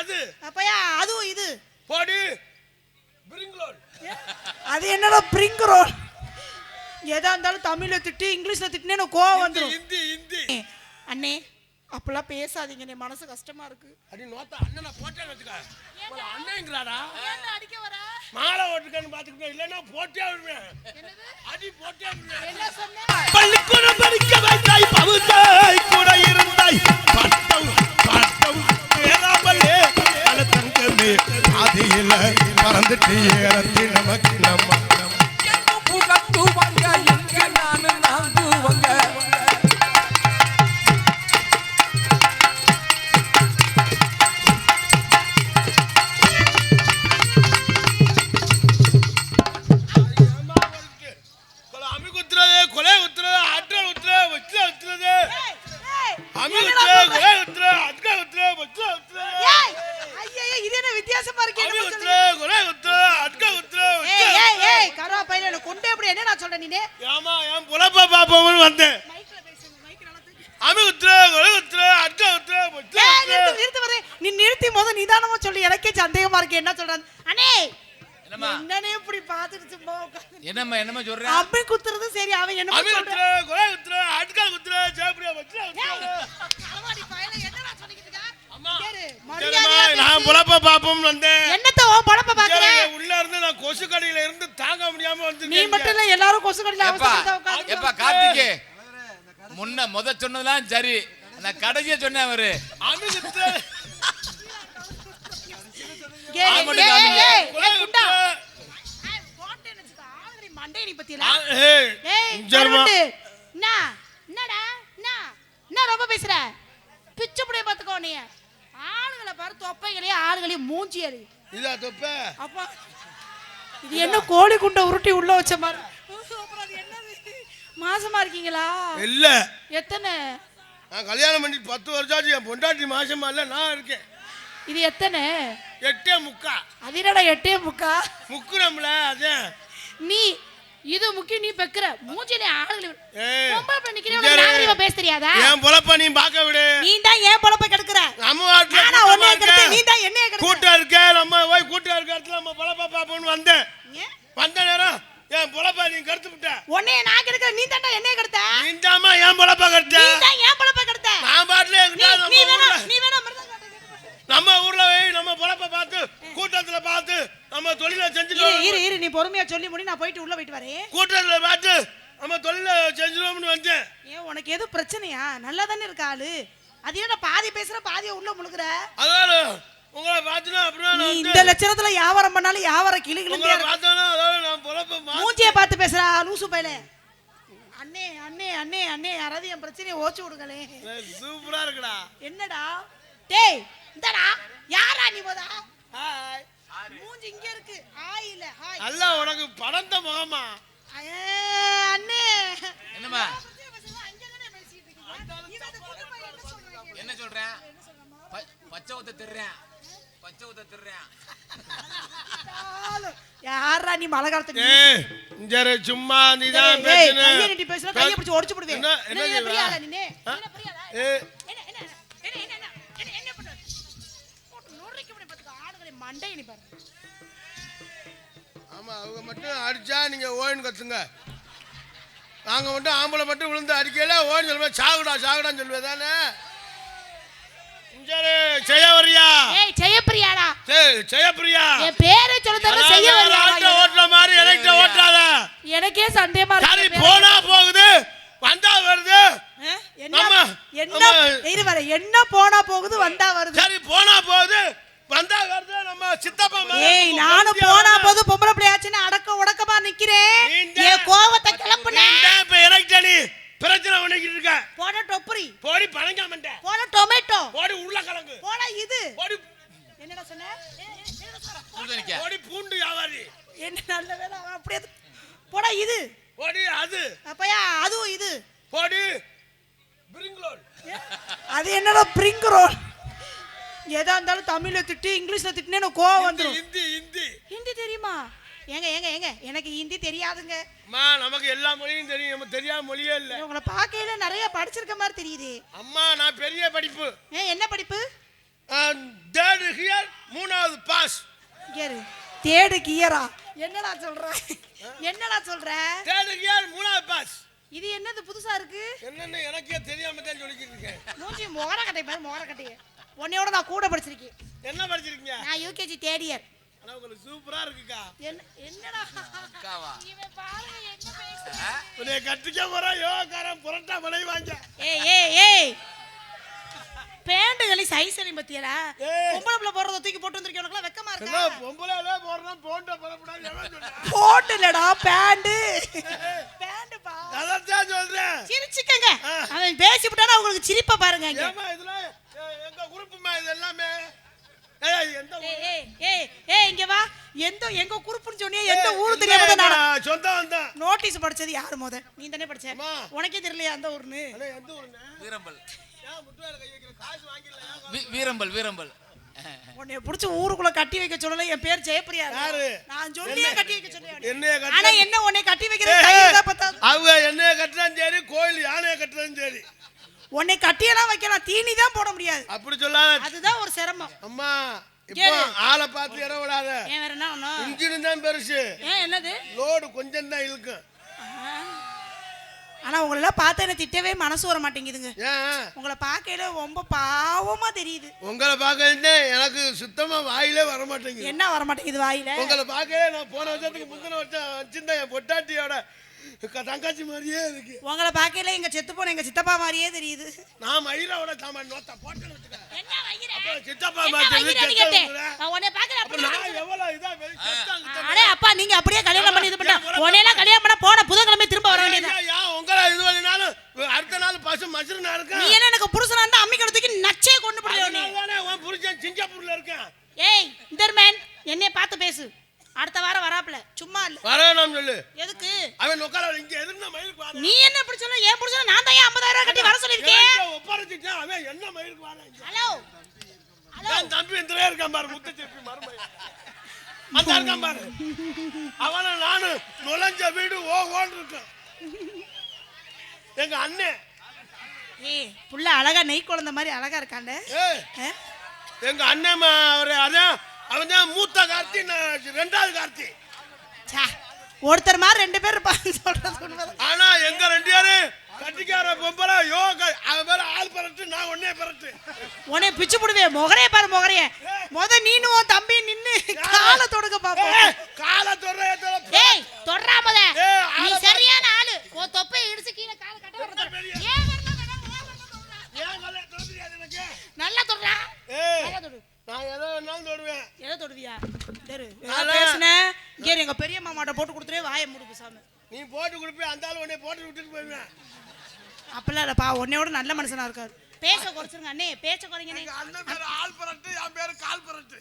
அது. அப்பயா அதுவும் இது. போடு. பிரிங்களோல் அது என்னடா பிரிங்க் ரோல் எதா இருந்தாலும் தமிழ்ல திட்டு இங்கிலீஷ்ல திட்டுனே கோவம் வந்துடும் ஹிந்தி ஹிந்தி அண்ணே அப்பெல்லாம் பேசாதீங்க என் மனசு கஷ்டமா இருக்கு. அடி நோத்தா அண்ணனை போட்டேன்னு வச்சுக்க. அண்ணங்கிறாடா அடிக்க வர? மாலை ஓட்டுக்கன்னு பாத்துக்கிட்டேன் இல்லைன்னா போட்டே விடுவேன். அடி போட்டே விடுவேன். என்ன சொன்ன? பள்ளிக்கூடம் படிக்க வைத்தாய் பவுத்தாய் கூட இருந்தாய். பட்டம் பட்டம் ஏறாமலே பல தங்கமே ஆதியில மறந்துட்டு ஏறத்தி நமக்கு நம்ம புகத்துவங்க எங்க நானு நாங்குவாங்க கொசு கடையில இருந்து தாங்க முடியாம வந்து நீ மட்டும் இல்ல எல்லாரும் கொசு கடையில எப்பா அவசரத்தை உட்கார்ந்து எப்பா கார்த்திகே. முன்ன முத சொன்னதெல்லாம் சரி. நான் கடைசியா சொன்னேன் அவரு. ரொம்ப பேசுற? பிச்சு புடிய பாத்துக்கோ நீ. ஆளுங்களை பாரு, தொப்பைகளையும் ஆளுகளையும் மூஞ்சி எறி. இதா தொப்ப. அப்பா, இது என்ன கோழி குண்டை உருட்டி உள்ள வச்ச மாதிரி? மாசமா இருக்கீங்களா? இல்ல. எத்தனை? நான் கல்யாணம் பண்ணி பத்து வருஷம் ஆச்சு. என் பொண்டாட்டி மாசமா இல்ல நான் இருக்கேன். இது எத்தனை? எட்டே முக்கா. அது என்னடா எட்டே முக்கா? முக்கு நம்மள அதான். முக்கியம் நீ பெக்குற. மூஞ்சிலே ஆளுகளை பொம்பளை பிள்ளை நிக்கிறவங்க. நாகரிகமா பேச தெரியாதா என் பொழப்ப நீ பார்க்க விடு. நீ தான் ஏன் பொழப்ப கெடுக்கிற. நம்ம வாட்டுல நானா கெடுத்து நீ இருக்க தான் என்னைய கெடுக்கிற. கூட்டம் இருக்க நம்ம போய் கூட்டம் இருக்க இடத்துல நம்ம பொழப்ப பாப்போம்னு வந்தேன்? வந்த நேரம் என் பொழப்ப நீ கருத்து விட்ட. உன்னைய நான் கெடுக்கிற. நீ தான்டா என்னைய கெடுத்த? நீண்டாமா என் பொழப்ப கருத்த நீ தான் ஏன் பொழப்ப கெடுத்த. நான் பாட்டுல நீ நீ வேணா நீ கட்டு, கட்டு. நம்ம ஊர்ல போய் நம்ம பொழப்ப பார்த்து கூட்டத்துல பார்த்து நம்ம தொழிலை செஞ்சுட்டு இரு. இரு நீ பொறுமையா சொல்லி முடி நான் போயிட்டு உள்ள போயிட்டு வரேன். கூட்டத்துல பார்த்து நம்ம தொழிலை செஞ்சிருவோம்னு வந்தேன். ஏன் உனக்கு எதுவும் பிரச்சனையா? நல்லா தானே இருக்க ஆளு. அது என்ன பாதி பேசுற பாதியை உள்ள முழுகுற? அதாவது உங்களை பார்த்தனா அப்புறம் நீ இந்த லட்சணத்துல வியாபாரம் பண்ணாலும் வியாபாரம் கிளி உங்களை கிளிந்தே இருக்கு பார்த்தனா அதாவது நான் பொழப்ப மா- மூஞ்சிய பார்த்து பேசுறா லூசு பையல. அண்ணே அண்ணே அண்ணே அண்ணே யாராவது என் பிரச்சனையை ஓச்சு விடுங்களே. சூப்பரா இருக்குடா. என்னடா? டேய் இந்தடா. யாரா நீ போதா? ஹாய் மூஞ்சி இங்க இருக்கு. ஹாய் இல்ல ஹாய் அல்ல உனக்கு படந்த முகமா? அண்ணே. என்னம்மா? என்ன சொல்றாங்க? என்ன சொல்றேன் பச்சை ஊத்த திருறேன். பச்சை ஊத்த திருறேன். யாரா நீ மழை காலத்துக்கு? இங்க சும்மா நீ தான் பேசுன. கையை நீட்டி பேசுனா கையை பிடிச்சு ஒடிச்சு போடுவேன். என்ன? பிரியாளா பிரியாளா? மண்டையை நீ பாரு. ஆமா அவங்க மட்டும் அடிச்சா நீங்க ஓய்னு கத்துங்க. நாங்க மட்டும் ஆம்பளை மட்டும் விழுந்து அடிக்கல ஓய்னு சொல்லுவேன் சாகுடா சாகுடான்னு சொல்லுவேன் தானே? செய்ய வரியா ஏய், ஜெயப்பிரியாடா. சரி ஜெயப்பிரியா. என் பேரை சொல்ல தவிர செய்ய அதாவது வரியாடா. ஆட்டோ ஓட்டுற மாதிரி எலக்ட்ர ஓட்டாத. எனக்கே சந்தேகமா சரி இருக்கு போனா போகுது வந்தா வருது? என்ன என்ன என்ன போனா போகுது வந்தா வருது. சரி போனா போகுது. வந்தா வருது நம்ம சித்தப்பா ஏய் நானும் போனா. போது பொம்பளை பிள்ளையாச்சுன்னு அடக்க உடக்கமா நிக்கிறேன் என் கோவத்தை தான் இப்ப நீ பிரச்சனை பண்ணிக்கிட்டு இருக்க. போன டொப்பரி. போடி பழங்காமண்ட போன டொமேட்டோ. போடி உருளைக்கிழங்கு. போன இது. போடி என்னடா சொன்ன? போடி பூண்டு வியாபாரி. என்ன நல்ல வேலை. அப்படியே போடா இது. போடி அது. அப்பயா அதுவும் இது. போடி பிரிங்களோல் அது என்னடா பிரிங்க் ரோல்? எதா இருந்தாலும் தமிழ்ல திட்டு இங்கிலீஷ்ல திட்டுனே எனக்கு கோவம் வந்துடும் ஹிந்தி ஹிந்தி ஹிந்தி தெரியுமா? ஏங்க ஏங்க ஏங்க எனக்கு ஹிந்தி தெரியாதுங்க. அம்மா நமக்கு எல்லா மொழியும் தெரியும். நம்ம தெரியாத மொழியே இல்ல. உங்களை பார்க்கையில நிறைய படிச்சிருக்க மாதிரி தெரியுது. அம்மா நான் பெரிய படிப்பு. ஏ என்ன படிப்பு? தேர்ட் ஹியர் தேடு கியரா என்னடா சொல்ற? என்னடா சொல்ற? தேர்டுக்கு யார் மூணாவது பாஸ் இது என்னது புதுசா இருக்கு? என்னன்னு எனக்கே தெரியாம தான் சொல்லிக்கிட்டு இருக்கேன். மூஞ்சி மொகர கட்டை பாரு மொகர கட்டைய உன்னையோட நான் கூட படிச்சிருக்கேன். என்ன படிச்சிருக்கீங்க? நான் யூகேஜி தேர்ட் இயர் ஆனா உங்களுக்கு சூப்பரா இருக்குக்கா. என்ன என்னடா? அக்காவா? இவன் பாருங்க என்ன பேசுறான் உன்னை கட்டிக்க போற யோகாரம் புரட்டா மலை வாங்க. ஏய் ஏய் ஏய். பேண்டுகளி சைஸ் அலி பத்தியடா. பொம்பளை பிள்ளை போறத தூக்கி போட்டு வந்திருக்கேன் உனக்குலாம் வெக்கமா என்ன இருக்கா பொம்பளை போடுறோம் போண்ட போடக்கூடாது எவன் சொன்னா? போட்டு இல்லடா பேண்டு. பேண்டுப்பா அதான் சொல்றேன். சிரிச்சுக்கங்க. அவன் பேசி விட்டானா உங்களுக்கு சிரிப்பை பாருங்க. ஏமா இதுல எ- எங்க குரூப்புமா இது எல்லாமே ஏய் எந்த? ஏய் ஏய் ஏய் இங்க வா எந்த எங்க குரூப்னு சொன்னியே எந்த ஏய், ஊரு இல்ல, தெரியாம தான் நான் சொந்தம் வந்தேன் நோட்டீஸ் படிச்சது யாரு மொத நீ தானே படிச்ச. உனக்கே தெரியலையா அந்த ஊர்னு எந்த? வீரம்பல் ஏன் முட்டுவேல கை வைக்கிற? காசு வாங்கிடலையா? வீ- வீரம்பல் வீரம்பல் உன்னை புடிச்சு ஊருக்குள்ள கட்டி வைக்க சொல்லல என் பேர் ஜெயப்பிரியா யாரு? நான் சொல்லியே கட்டி வைக்க சொன்னேன் என்னைய ஆனா என்ன உன்னை கட்டி வைக்கிற ஏய், கையில தான் பத்தாது அவங்க என்னைய கட்டுறதும் சரி கோயில் யானைய கட்டுறதும் சரி உன்னை கட்டியெல்லாம் வைக்கலாம். தீனி தான் போட முடியாது. அப்படி சொல்லாத. அதுதான் ஒரு சிரமம். அம்மா இப்போ. ஆளை பார்த்து இட விடாத. ஏன் வேற என்ன ஒண்ணும்? இன்ஜின் தான் பெருசு. என்னது? லோடு கொஞ்சம் தான் இழுக்கும். ஆனா உங்களை எல்லாம் பார்த்தா என்ன திட்டவே மனசு வர மாட்டேங்குதுங்க. உங்களை பார்க்கையில ரொம்ப பாவமா தெரியுது. உங்களை பார்க்க எனக்கு சுத்தமா வாயிலே வர மாட்டேங்குது. என்ன வர மாட்டேங்குது வாயில? உங்களை பார்க்கவே நான் போன வருஷத்துக்கு முந்தின வருஷம் வச்சிருந்தேன் என் பொட்டாட்டியோட தங்கச்சி மாதிரியே இருக்கு. உங்களை பார்க்கையில எங்க செத்து போன எங்க சித்தப்பா மாதிரியே தெரியுது. நான் மயிரோட சாமான் நோத்த சித்தப்பா. நான் பார்க்கல அப்ப நான். அடே நீங்க அப்படியே கல்யாணம் பண்ணி இது பண்ண கல்யாணம் பண்ண போன புதன்கிழமை திரும்ப வர வேண்டியது உங்களை இது பண்ணினாலும் அடுத்த நாள் பசு மசுருனா இருக்கேன் நீ என்ன எனக்கு புருஷனா இருந்தா அம்மி நச்சே கொண்டு தானே உன் புருஷன் சிங்கப்பூர்ல இருக்கேன். ஏய் இந்தர்மேன் என்னைய பார்த்து பேசு. அடுத்த வாரம் வராப்ல சும்மா இல்ல. வரணும் சொல்லு. எதுக்கு? அவன் உட்கார இங்க எதுனா மயிலுக்கு வர நீ என்ன இப்படி சொல்ல ஏன் புருஷன் நான் தான் ஏன் 50000 ரூபாய் கட்டி வர சொல்லிருக்கேன் ஒப்படைச்சிட்டேன்? அவன் என்ன மயிலுக்கு வர ஹலோ. ஹலோ. தம்பி இந்த இருக்கான் பாரு முத்து சிப்பி மருமையா அந்த இருக்கான் பாரு. அவனை நானு நுழைஞ்ச வீடு ஓ ஓன்னு இருக்கேன். எங்க அண்ணன் ஏய் புள்ள அழகா நெய் குழந்தை மாதிரி அழகா இருக்காண்ட? எங்க அண்ணன் அவரு அதான் அவன் தான் மூத்த கார்த்தி நான் ரெண்டாவது கார்த்தி. ஒருத்தர் மாதிரி ரெண்டு பேர் இருப்பாங்க சொல்றது உண்மைதான். ஆனா எங்க ரெண்டு பேரும் கட்டிக்கார பொம்பளை யோகா அவன் பேர ஆள் பரட்டு நான் ஒன்னே பரட்டு. உன்னை பிச்சு புடுவே முகரைய பாரு முகரைய. முத நீனும் உன் தம்பி நின்னு காலை தொடுக்க பாப்போம். காலை தொடுற. ஏய் தொடுறா முத ஏய், நீ ஆளை சரியான ஆளு உன் தொப்பை இடிச்சு கீழே காலை கட்ட விடுற. பெரிய. ஏன் வரல மேடம்? ஏன் வரல தொடுறா? ஏன் காலை தொடுறியாது எனக்கு நல்லா தொடுறா ஏய் நல்லா தொடு நான் எதோ வேணாலும் தொடுவேன் எதை தொடுவியா தெரு. நானா? பேசுன? இங்கே எங்க பெரிய மாமாட்ட போட்டு கொடுத்துரு வாயை மூடு பேசாம நீ போட்டு கொடுப்பே அந்த ஆள் உன்னை போட்டு விட்டுட்டு போயிருவேன். அப்பெல்லாம் இல்லப்பா உன்னையோட நல்ல மனுஷனா இருக்காரு. பேச குறைச்சிருங்க அண்ணே பேச்ச குறைங்கண்ணே எங்க அண்ணன் பேரு ஆள் பரட்டு என் பேரு கால் பரட்டு.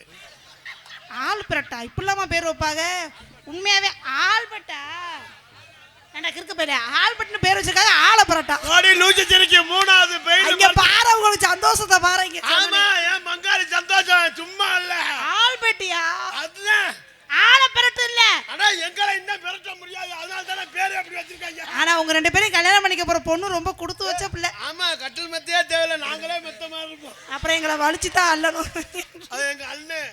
ஆள் பிரட்டா? இப்படிலாமா பேர் வைப்பாங்க? உண்மையாவே ஆள் பட்டா ஏண்டா கிறுக்கு ஆள் பட்டுன்னு பேர் வச்சிருக்காங்க ஆளை பரட்டா. நூற்றி சிரிக்கு மூணாவது பெயில் பாரு உங்களுக்கு சந்தோஷத்தை பாரு இங்க. ஆமா ஏன் பங்காளி சந்தோஷம்? சும்மா இல்ல. ஆள் பெட்டியா? அதுதான். ஆளை பிரட்டு இல்ல. ஆனா எங்களை இன்னும் பெரட்ட முடியாது? அதனால தானே பேரு அப்படி வச்சிருக்காங்க. ஆனா உங்க ரெண்டு பேரும் கல்யாணம் பண்ணிக்க போற பொண்ணு ரொம்ப கொடுத்து வச்ச பிள்ளை. ஆமா கட்டில் மெத்தையே தேவையில்ல. நாங்களே மெத்தமா இருப்போம். அப்புறம் எங்களை வலிச்சு தான் அல்லணும் அது எங்க அண்ணன்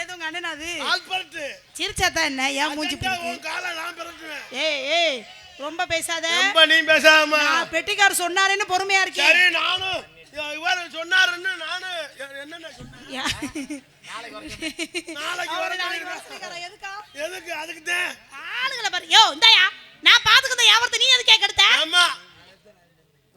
ஏதோ உங்க அண்ணன் அது? ஆள் பரட்டு. சிரிச்சாதான் என்ன? ஏன் மூஞ்சி உன் காலை நான் பெரட்டுவேன் ஏய் ஏய் ரொம்ப பேசாத. ரொம்ப நீ பேசாம. நான் பெட்டிக்கார் சொன்னாருன்னு பொறுமையா இருக்கேன் சரி நானும். இவர் சொன்னாருன்னு நானு. என்னென்ன சொன்னேன் நாளைக்கு வர. எதுக்கா? எதுக்கு? அதுக்கு தான். ஆளுங்களை பாரு. யோ இந்தாயா. நான் பாத்துக்கிற வியாபாரத்தை நீ எதுக்கு எடுத்த? ஆமா.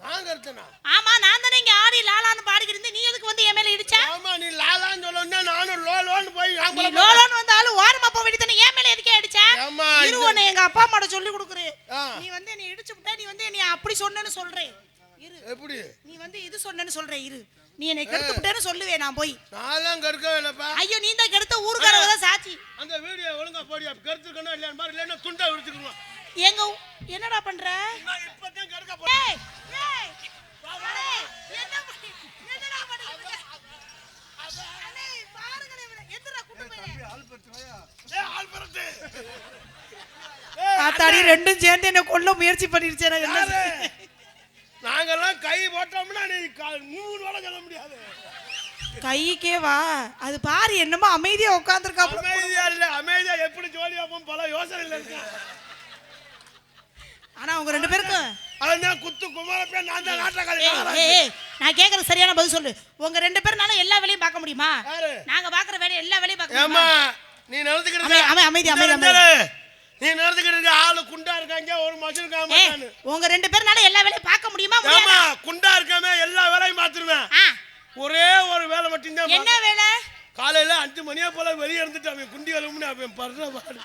நாங்க இருக்கனா ஆமா நான் தானே இங்க ஆடி லாலான்னு பாடிக்கிட்டு இருந்தேன். நீ எதுக்கு வந்து என் மேல இடிச்ச? ஆமா நீ லாலான்னு சொல்லணும்னா நானும் லோ லோன்னு போய் நீ லோலோன்னு வந்தாலும் ஓரமா போக வேண்டியதானே என் மேல எதுக்கே அடிச்ச ஆமா, இரு உன்னை எங்க அப்பா அம்மாட்ட சொல்லி கொடுக்குறேன். நீ வந்து என்னை இடிச்சு விட்டா நீ வந்து என்னை அப்படி சொன்னேன்னு சொல்றேன். இரு. எப்படி? நீ வந்து இது சொன்னேன்னு சொல்றேன் இரு. நீ என்னை கெடுத்து விட்டேன்னு சொல்லுவேன் நான் போய். கற்க இல்லப்பா ஐயோ நீ தான் கெடுத்த ஊருக்காரவ தான் சாட்சி. அந்த வீடியோ ஒழுங்கா போடி கருத்துக்கணும் இல்லையா பாரு இல்லைன்னா துண்டை விடுத்துக்கணும் எங்க என்னடா பண்ற? நான் இப்பதான் போறேன் ஏய், ஏய், அடே, என்ன பண்ணி- என்னடா பண்ணிக்கிட்டு இருக்க? அடே, பாருங்களேன் இவனை. எந்திரா, கூட்டு போயிரு. ஏய், ஆள் பரட்டு ஆத்தாடி ரெண்டும் சேர்ந்து என்ன கொல்ல முயற்சி பண்ணிருச்சேன் என்ன? நாங்கெல்லாம் கை போட்டோம்னா நீ மூணு வேலை சொல்ல முடியாது. கைக்கே வா. அது பாரு என்னமோ அமைதியா உட்காந்துருக்கா அமைதியா இல்ல அமைதியா எப்படி ஜோலியா போகும் பல யோசனையில இருக்கேன் ஆனா அவங்க ரெண்டு பேருக்கும். குத்து குமாரப்பே நான் தான் நாட்டக்காரி நான் கேக்குறது சரியான பதில் சொல்லு. உங்க ரெண்டு வேலையும் பார்க்க முடியுமா? நாங்க பாக்குற வேலையை எல்லா வேலையும் பார்க்க நீ நடந்துக்கிட்டு அமை- அமை- அமைதி, அமைதி, அமைதி. நீ நடந்துக்கிட்டு இருக்க ஆளு குண்டா இருக்காங்க ஒரு மனுஷன் மாட்டானு உங்க ரெண்டு பேர்னால எல்லா வேலையும் பார்க்க முடியுமா முடியாதா? குண்டா இருக்காம எல்லா வேலையும் பார்த்துருவேன். ஒரே ஒரு வேலை மட்டும்தான் என்ன வேலை? காலையில அஞ்சு மணியா போல வெளியே இருந்துட்டு அவன் குண்டி வரும்னு அவன் படுற பாடு.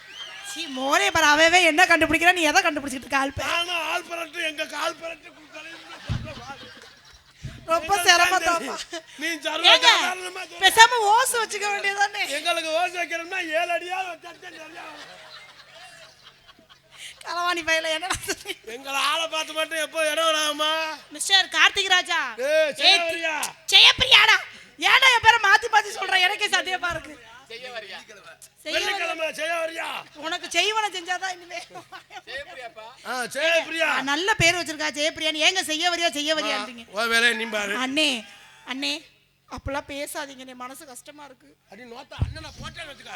சீ மோரே பாரு அவவே என்ன கண்டுபிடிக்கிறா நீ எதை கண்டுபிடிச்சிட்டு இருக்க ஆள் நானும் ஆள் பரட்டு எங்க கால் பரட்டு ரொம்ப சிரமம் நீ. பேசாம ஓசு வச்சுக்க வேண்டியதானே எங்களுக்கு ஓசை வைக்கிறோம்னா ஏழு அடியா களவாணி பையில என்ன எங்களை ஆளை பார்த்து மட்டும் எப்போ இடம் விடாமா மிஸ்டர் கார்த்திக் ராஜா. ஜெயப்பிரியாடா. ஏன்டா என் பேரை மாத்தி மாத்தி சொல்ற எனக்கே சந்தேகமா இருக்கு செய்ய வரியா? வெள்ளிக்கிழமை உனக்கு செய்வன செஞ்சாதான் இனிமே. ஆ, நல்ல பேர் வச்சிருக்கா ஜெயப்பிரியான்னு. ஏங்க செய்ய வரியா செய்ய வரியான்றீங்க ஓ வேலையை நீ பாரு. அண்ணே அண்ணே அப்பெல்லாம் பேசாதீங்க மனசு கஷ்டமா இருக்கு. அடி நோத்தா அண்ணனை போட்டேன்னு வச்சுக்க.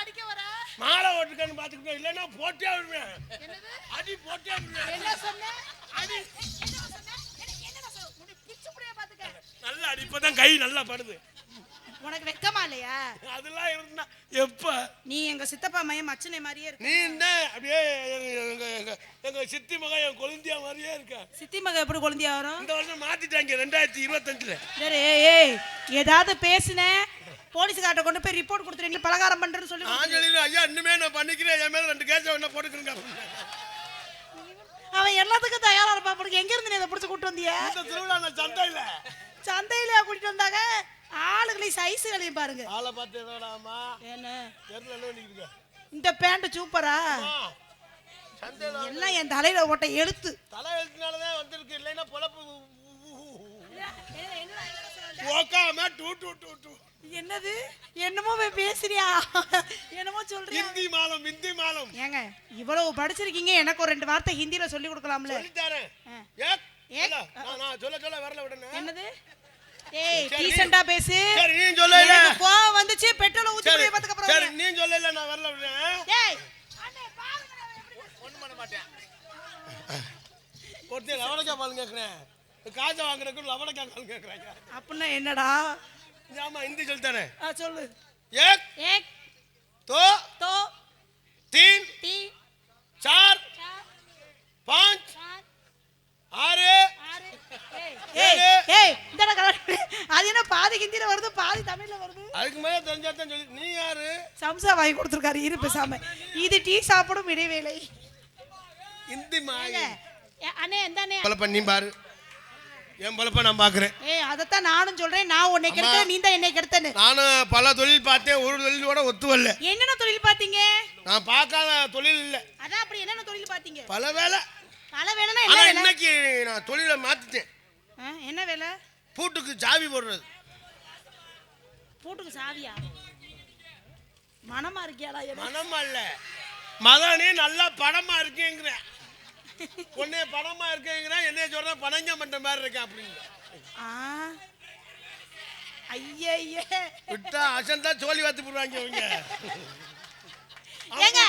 அடிக்க வர? மாலை ஓட்டுக்கன்னு பார்த்துக்கிட்டோம் இல்லைன்னா போட்டே விடுவேன். அடி போட்டே விடுவேன். என்ன சொன்ன? அடி. என்ன சொன்ன? என்ன சொன்ன? உன்னை பிச்சு புடிய பாத்துக்க நல்லா அடி இப்பதான் கை நல்லா படுது. உனக்கு வெக்கமா இல்லையா? அதெல்லாம் இருந்தா எப்ப? நீ எங்க சித்தப்பா மையம் மச்சனை மாதிரியே இருக்கு. நீ என்ன? அப்படியே எங்க எங்க எங்க எங்க சித்தி மகன் என் கொழுந்தியா மாதிரியே இருக்க. சித்தி மக எப்படி குழந்தையா வரும்? இந்த வருஷம் மாத்திட்டாங்க ரெண்டாயிரத்தி இருபத்தஞ்சுல. சரி ஏய், ஏதாவது பேசுன. போலீஸ்கார்ட்ட கொண்டு போய் ரிப்போர்ட் கொடுத்துட்டு பலகாரம் பண்றேன்னு சொல்லி சொல்லிடுறேன் ஐயா இன்னுமே நான் பண்ணிக்கிறேன். என் மேல ரெண்டு கேஸ் என்ன போட்டுக்கிறேங்க. அவன் எல்லாத்துக்கும் தயாரா இருப்பான் எங்க இருந்து நீ இதை பிடிச்சு கூட்டு வந்திய? இந்த திருவிழா நான் சந்தையில. சந்தையில கூட்டிட்டு வந்தாங்க? ஆளுகளையும் சைஸுகளையும் பாருங்க. ஆளை பார்த்து எதோடாமா என்ன? தெருல என்ன பண்ணிக்கிட்டு இந்த பேண்ட் சூப்பரா எல்லாம் என் தலையில ஓட்ட எழுத்து? தலை எழுத்துனாலதான் வந்திருக்கு இல்லைன்னா பொழப்பு ஓக்காம டூ டூ டூ டூ. என்னது? என்னமோ பேசுறியா? என்னமோ சொல்றியா? ஹிந்தி மாலம் ஹிந்தி மாலம். ஏங்க இவ்வளவு படிச்சிருக்கீங்க எனக்கு ஒரு ரெண்டு வார்த்தை ஹிந்தில சொல்லி கொடுக்கலாம்ல. சொல்லித்தாரேன் ஆ. ஏக் ஏக். சொல்ல. நான் சொல்ல சொல்ல வரல விடனே என்னது? ஏய் சரி. டீசெண்டா பேசு சரி நீ சொல்ல இல்ல எனக்கு கோவம் வந்துச்சு பெட்ரோல் ஊத்தி சரி போய் பாத்துக்க சரி அப்புறம் நீ சொல்ல இல்ல நான் வரல விடுறேன் டேய் அண்ணே பாருங்க நான் எப்படி ஒண்ணும் பண்ண மாட்டேன் ஒருத்தர் லவடக்கா பால் கேட்குறேன் காசை வாங்குறதுக்கு லவடக்கா பால் கேட்குறாங்க அப்படின்னா என்னடா ஆமா ஹிந்தி சொல்லித்தானே ஆ சொல்லு एक ஏக் दो தோ तीन தி चार சார் पाँच சார் அது என்ன பாதி ஹிந்தில வருது பாதி தமிழ்ல வருது? அதுக்கு மேல தெரிஞ்சா தான் சொல்லி. நீ யாரு? சம்சா வாங்கி கொடுத்துருக்காரு இரு பேசாம. இது டீ சாப்பிடும் இடைவேளை. ஹிந்தி மாய. அண்ணே இந்த அண்ணே? பொழப்ப நீ பாரு. என் பொழப்ப நான் பாக்குறேன். ஏய் அதைத்தான் நானும் சொல்றேன். நான் உன்னை கெடுத்த நீ தான் என்னை கெடுத்தன்னு. நானும் பல தொழில் பார்த்தேன். ஒரு தொழிலோட ஒத்து வரல என்னென்ன தொழில் பாத்தீங்க நான் பார்க்காத தொழில் இல்ல. அதான் அப்படி என்னென்ன தொழில் பாத்தீங்க பல வேலை. வேலைன்னா என்ன ஆனா வேலை? இன்னைக்கு நான் தொழிலை மாத்திட்டேன். ஆ, என்ன வேலை? பூட்டுக்கு சாவி போடுறது. பூட்டுக்கு சாவியா மனமா இருக்கியாடா எனக்கு? மனமா இல்ல. மதனே நல்லா படமா இருக்கேங்கிறேன். உன்னே படமா இருக்கேங்கிறேன் என்னைய சொல்ற பனங்க மண்ட மாதிரி இருக்கேன் அப்படின்னு. ஆ. ஐயே விட்டா அசந்தா சோழி வாத்து போடுவாங்க இவங்க. ஏங்க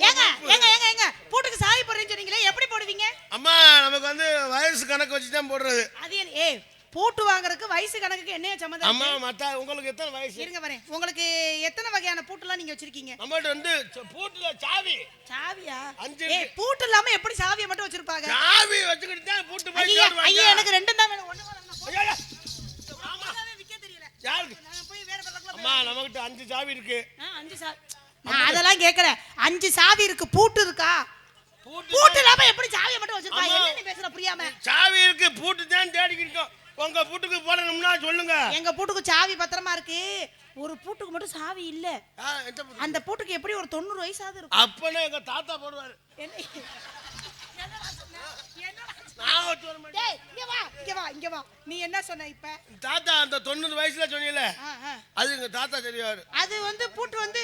ஏங்க. ஏங்க ஏங்க ஏங்க பூட்டுக்கு சாவி போடுறேன்னு சொன்னீங்களே எப்படி போடுவீங்க? அம்மா நமக்கு வந்து வயசு கணக்கு வச்சு தான் போடுறது. அது என்ன- ஏய் பூட்டு வாங்குறதுக்கு வயசு கணக்குக்கு என்னைய சம்மந்தம் அம்மா மத்தா உங்களுக்கு எத்தனை வயசு? இருங்க வரேன் உங்களுக்கு எத்தனை வகையான பூட்டுலாம் நீங்க வச்சிருக்கீங்க? நம்மகிட்ட வந்து பூட்டுல சாவி. சாவியா? அஞ்சு இருக்கு. பூட்டு இல்லாம எப்படி சாவியை மட்டும் வச்சிருப்பாங்க? சாவி வச்சுக்கிட்டு தான் பூட்டு போய் ஐயா எனக்கு ரெண்டும் தான் வேணும். ஒண்ணு வேணும் விக்க தெரியல. யாருக்கு? நான் போய் வேற பக்கத்துல அம்மா நம்மகிட்ட அஞ்சு சாவி இருக்கு. அஞ்சு சாவி. அதெல்லாம் கேக்குறேன் அஞ்சு சாவி இருக்கு பூட்டு இருக்கா? பூட்டு இல்லாம எப்படி சாவியை மட்டும் வச்சிருப்பா? ஆமா. என்ன நீ பேசுற புரியாம? சாவி இருக்கு பூட்டு தான் தேடிக்கிட்டு உங்க பூட்டுக்கு போடணும்னா சொல்லுங்க. எங்க பூட்டுக்கு சாவி பத்திரமா இருக்கு. ஒரு பூட்டுக்கு மட்டும் சாவி இல்ல? அந்த பூட்டுக்கு எப்படி ஒரு தொண்ணூறு வயசாவது இருக்கும்? அப்பனே எங்க தாத்தா போடுவாரு என்ன என்னடா சொன்ன? என்னடா சொன்ன? நான் வச்சு வர மாட்டேன். டேய் இங்க வா இங்க வா இங்க வா. நீ என்ன சொன்ன இப்ப? தாத்தா அந்த தொண்ணூறு வயசுல சொன்னீல. அது எங்க தாத்தா தெரியாரு அது வந்து பூட்டு வந்து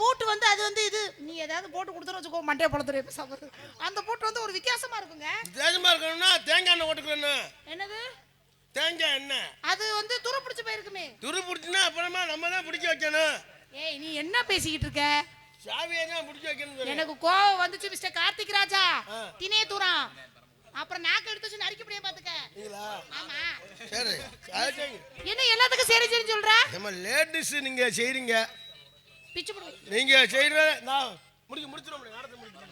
பூட்டு வந்து அது வந்து இது நீ ஏதாவது போட்டு கொடுத்துரு வச்சுக்கோ மண்டைய பழத்துரு பேசாம அந்த பூட்டு வந்து ஒரு வித்தியாசமா இருக்குங்க. தேசமா இருக்கணும்னா தேங்காய் எண்ணெய் ஓட்டுக்கிறேன்னு என்னது? தேங்காய் எண்ணெய். அது வந்து துரு பிடிச்சு போயிருக்குமே. துரு பிடிச்சினா அப்புறமா நம்ம தான் பிடிக்க வைக்கணும். ஏய் நீ என்ன பேசிக்கிட்டு இருக்க? சாவியை தான் பிடிக்க வைக்கணும். எனக்கு கோவம் வந்துச்சு மிஸ்டர் கார்த்திக் ராஜா. தினே தூரம் அப்புறம் நாக்கு எடுத்து வச்சு நறுக்கி முடிய பாத்துக்க? ஆமா. சரி. என்ன எல்லாத்துக்கும் சரி சரின்னு சொல்ற? நம்ம லேடிஸ் நீங்க செய்றீங்க. பிச்சு போடுவேன் நீங்க செய்யற நான் முடிக்க நடத்த முடியும்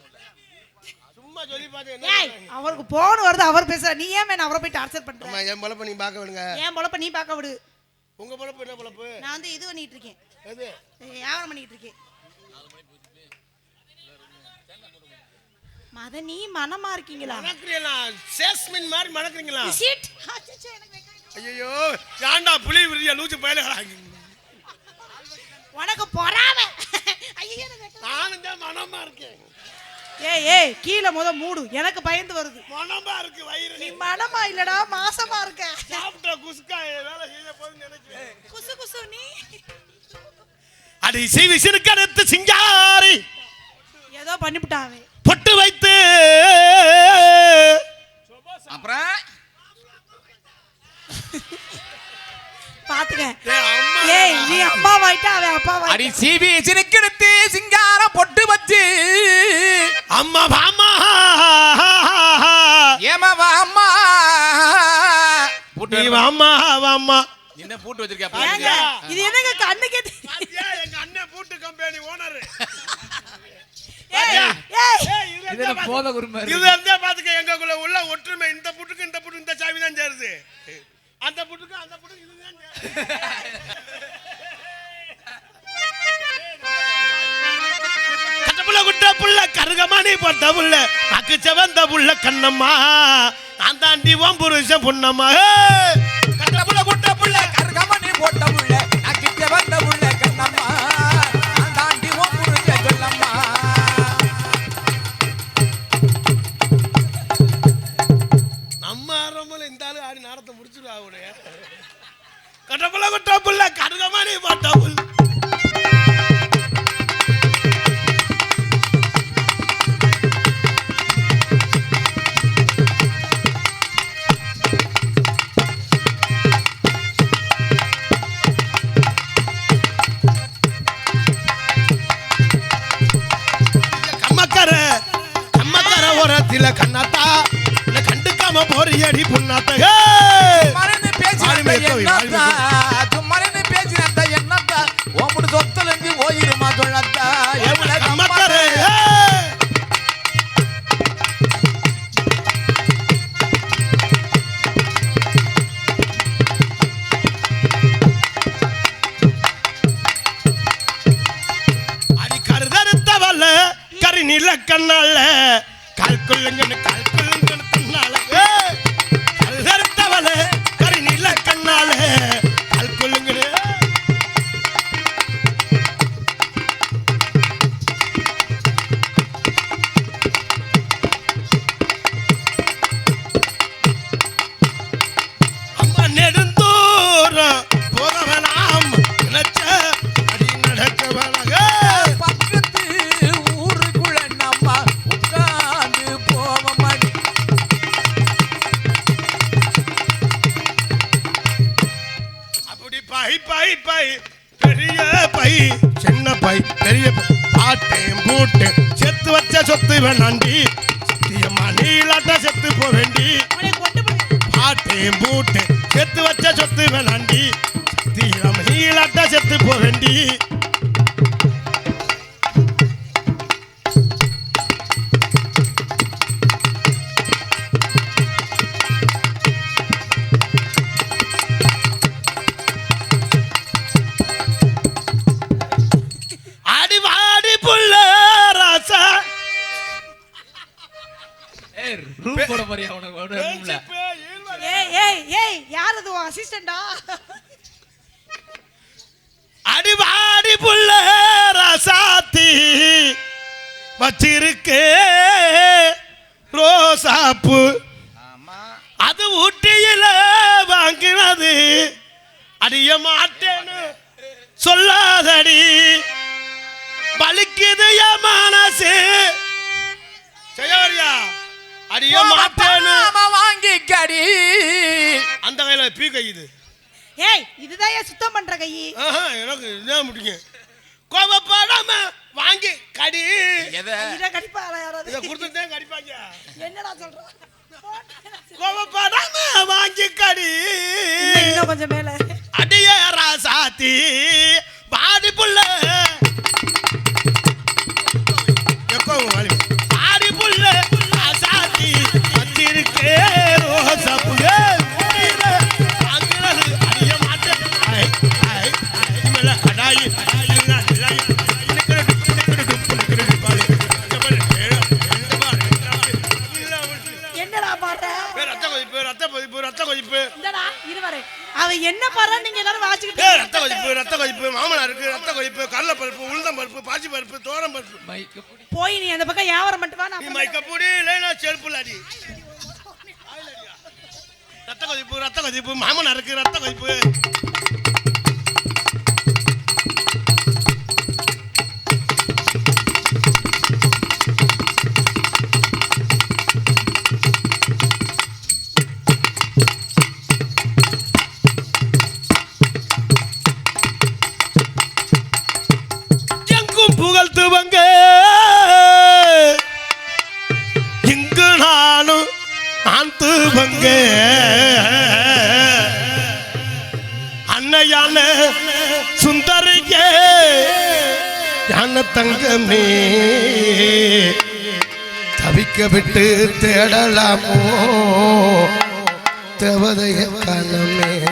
சும்மா சொல்லி பார்த்தேன்? அவருக்கு போன் வருது அவர் பேசுற நீ ஏன் மேன் அவரை போய் டார்ச்சர் பண்ற? என் பொழப்ப நீ பார்க்க விடுங்க. ஏன் பொழப்ப நீ பார்க்க விடு. உங்க பொழப்பு என்ன பொழப்பு? நான் வந்து இது பண்ணிட்டு இருக்கேன். வியாபாரம் பண்ணிட்டு இருக்கேன். மதனி மனமா இருக்கீங்களா? மணக்குறீங்களா? சேஸ்மின் மாதிரி மணக்குறீங்களா? சீட். ஐயோ ஏன்டா புலி விரியா லூச்சு பயலுகிறாங்க உனக்கு பொறாம. ஐயோ. நானும் தான் மனமா இருக்கேன். ஏய் ஏய் கீழே முத மூடு. எனக்கு பயந்து வருது. மனமா இருக்கு வயிறு. நீ மனமா இல்லடா மாசமா இருக்க. சாப்பிட்ட குஸ்கா வேலை செய்ய போதுன்னு நினைக்கிறேன். குசு குசு நீ. அடி செய்வி சிறுக்கடுத்து சிங்காரி. ஏதோ பண்ணிவிட்டாவே. பொட்டு வைத்து. அப்புறம்? சிங்கார பொட்டு வச்சு. அம்மா பாமா அம்மா. பூட்டு நீ? வாமா வாமா என்ன பூட்டு வச்சிருக்கா ஏங்க பாருங்க இது என்னங்க கண்ணுக்கே தெரி- பாத்தியா எங்க அண்ணன் பூட்டு கம்பெனி ஓனர் இது போத குருமா இது இருந்தா பாத்துக்க எங்களுக்குள்ள உள்ள ஒற்றுமை இந்த புட்டுக்கு இந்த புட்டு இந்த சாவி தான் சேருது. அந்த புட்டுக்கு அந்த புட்டுக்கு இதுதான் குட்ட புள்ள கருகமணி போட்ட புள்ள அக்கு செவந்த புள்ள கண்ணம்மா. நான் தாண்டி ஓம் புருஷன் புண்ணம்மா! கட்ட புள்ள குட்ட புள்ள கருகமணி போட்ட கருகமணி போட்ட நிலக்கண்ணால கால் கொள்ளுங்கன்னு கால் சொத்து வேணாண்டி சத்தியம்மா நீலாட்ட செத்து போ வேண்டி அவனை கொண்டு பூட்டு செத்து வச்ச சொத்து வேணாண்டி சத்தியம் நீலாட்ட செத்து போ டாப்பு அது ஊட்டியில வாங்கினது. அடிய மாட்டேன்னு சொல்லாதடி. பலிக்குது மனசு. செய்யா அடிய மாட்டேன்னு. வாங்கிக்கடி. அந்த கையில பீ கை ஏய் இதுதான் சுத்தம் பண்ற கை. எனக்கு இதான் முடியும் கோபப்படாம வாங்கி கடி. எதை? இதை கடிப்பாளா யாராவது? கடிப்பாங்க. சொல்ற? கோவப்படாம வாங்கி கடி. இன்னும் கொஞ்சம் மேல. அடியே ராசாத்தி. பாடி புள்ள. எப்போ பாடி புள்ள ராசாத்தி. வச்சிருக்கே ரோசா புள்ள. தங்கமே. தவிக்க விட்டு தேடலாமோ? தேவதைய காலமே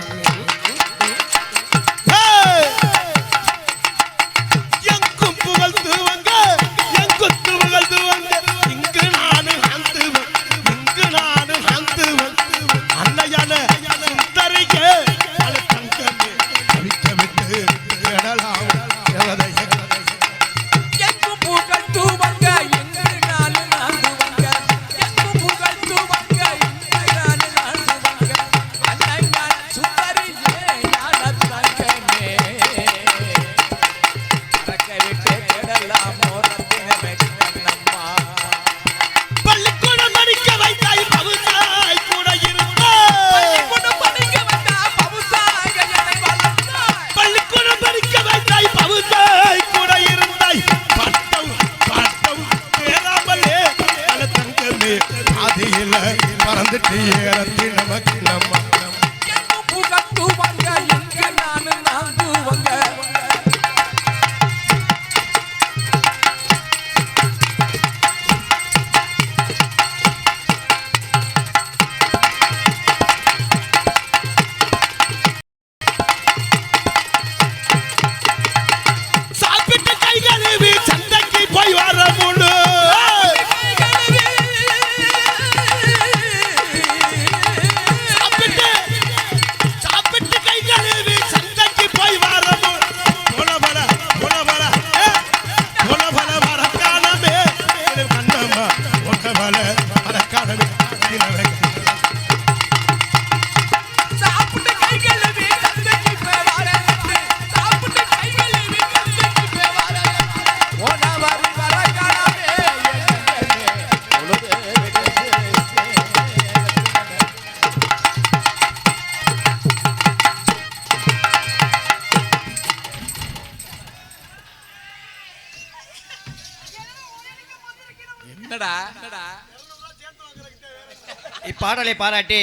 பாடலை பாராட்டி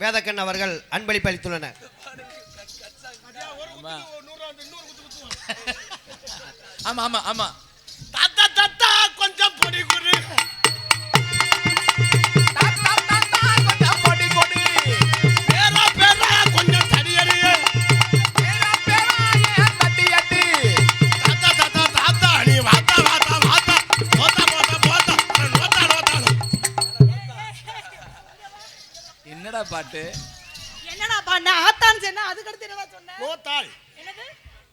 வேதக்கண் அவர்கள் அன்பளிப்பு அளித்துள்ளனர் ஆமா ஆமா ஆமா. என்னடா பாட்டு? என்னடா பாட்டு? ஆத்தான் சொன்னா அதுக்கு அடுத்து என்னடா சொன்ன? நோத்தாள். என்னது?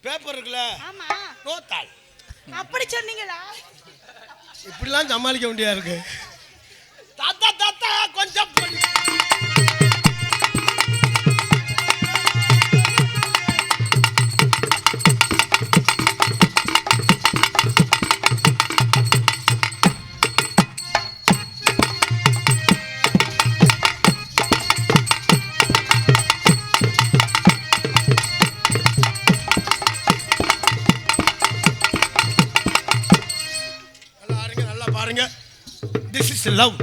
பேப்பர் இருக்குல்ல? ஆமா. நோத்தாள். அப்படி சொன்னீங்களா? இப்படிலாம் சமாளிக்க வேண்டியதா இருக்கு. தாத்தா தாத்தா கொஞ்சம் இஸ் லவ்